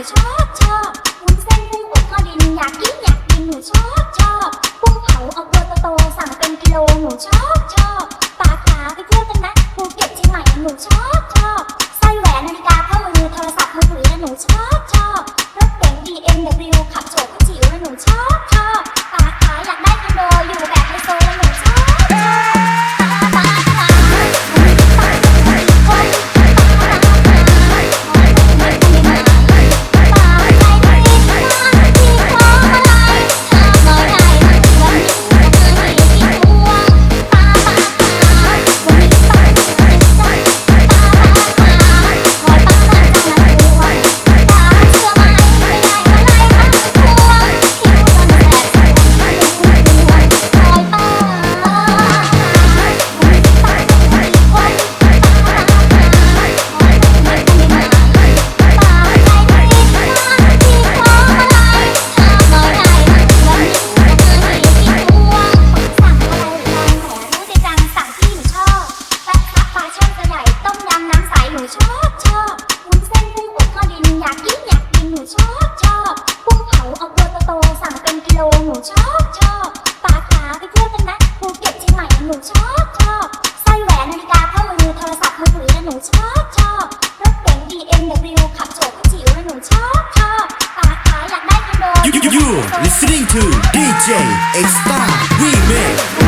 It's ชอบชอบวุ้นเส้นกุ้งอบทอดินอยากกินอยากกินหนูชอบชอบกุ้งเผาเอาตัวโตๆสั่งเป็นกิโลหนูชอบชอบปลาขาไปเที่ยวกันนะภูเก็ตเชียงใหม่หนูชอบชอบสร้แหวนนาฬิกาข้ามือโทรศัพท์มือถือและหนูชอบชอบรถเก๋ง BMW ขับโฉบจิ๋วและหนูชอบชอบปลาขาอยากได้คอนโด You listening to DJ Extra Remix